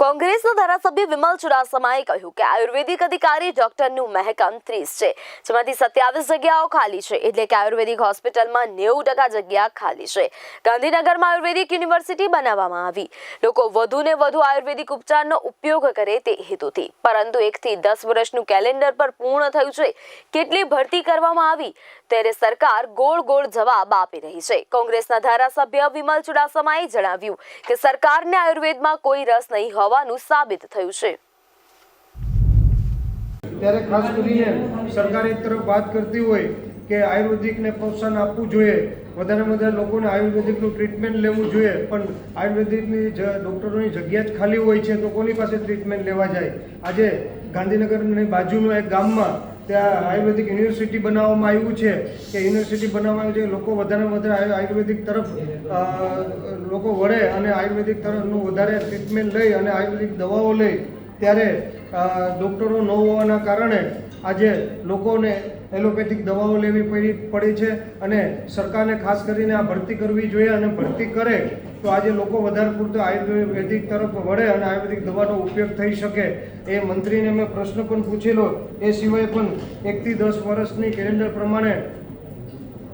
કોંગ્રેસના ધારાસભ્ય વિમલ ચુડાસમાએ કહ્યું કે આયુર્વેદિક અધિકારી ડોક્ટરનું મહેકમ ત્રીસ છે, જેમાંથી સત્યાવીસ જગ્યાઓ ખાલી છે, એટલે કે આયુર્વેદિક હોસ્પિટલમાં નેવું ટકા જગ્યા ખાલી છે. ગાંધીનગરમાં આયુર્વેદિક યુનિવર્સિટી બનાવવામાં આવી. લોકો વધુ ને વધુ આયુર્વેદિક ઉપચારનો ઉપયોગ કરે તે હેતુથી. પરંતુ એકથી દસ વર્ષનું કેલેન્ડર પર પૂર્ણ થયું છે. કેટલી ભરતી કરવામાં આવી? ત્યારે સરકાર ગોળ ગોળ જવાબ આપી રહી છે. કોંગ્રેસના ધારાસભ્ય વિમલ ચુડાસમાએ જણાવ્યું કે સરકારને આયુર્વેદમાં કોઈ રસ નહીં હોવાનું સાબિત થયું છે. ત્યારે ખાસ કરીને સરકાર તરફ વાત કરતી હોય કે આયુર્વેદિકને પ્રોત્સાહન આપવું જોઈએ, વધારે વધારે લોકોને આયુર્વેદિકનું ટ્રીટમેન્ટ લેવું જોઈએ, પણ આયુર્વેદિકની ડૉક્ટરોની જગ્યા જ ખાલી હોય છે તો કોની પાસે ટ્રીટમેન્ટ લેવા જાય? આજે ગાંધીનગરની બાજુનું એક ગામમાં ત્યાં આયુર્વેદિક યુનિવર્સિટી બનાવવામાં આવ્યું છે. કે યુનિવર્સિટી બનાવવામાં આવી છે, લોકો વધારે વધારે આયુ- આયુર્વેદિક તરફ લોકો વળે અને આયુર્વેદિક તરફનું વધારે ટ્રીટમેન્ટ લઈ અને આયુર્વેદિક દવાઓ લઈ. ત્યારે ડૉક્ટરો ન હોવાના કારણે આજે લોકોને એલોપેથિક દવાઓ લેવી પડી પડી છે અને સરકારને ખાસ કરીને આ ભરતી કરવી જોઈએ અને ભરતી કરે તો આજે લોકો વધારે પૂરતો આયુર્વેદિક તરફ વળે અને આયુર્વેદિક દવાનો ઉપયોગ થઈ શકે. એ મંત્રીને મેં પ્રશ્ન પણ પૂછેલો. એ સિવાય પણ એકથી દસ વર્ષની કેલેન્ડર પ્રમાણે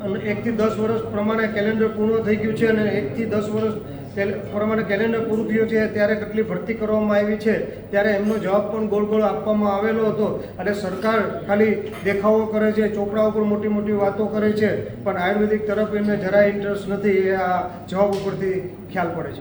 અને એકથી દસ વર્ષ પ્રમાણે કેલેન્ડર પૂર્ણ થઈ ગયું છે અને એકથી દસ વર્ષ પ્રમાણે કેલેન્ડર પૂરું થયું છે, ત્યારે કેટલી ભરતી કરવામાં આવી છે, ત્યારે એમનો જવાબ પણ ગોળ ગોળ આપવામાં આવેલો હતો. અને સરકાર ખાલી દેખાવો કરે છે ચોપડા ઉપર મોટી મોટી વાતો કરે છે, પણ આયુર્વેદિક તરફ એમને જરાય ઇન્ટરેસ્ટ નથી, એ આ જવાબ ઉપરથી ખ્યાલ પડે છે.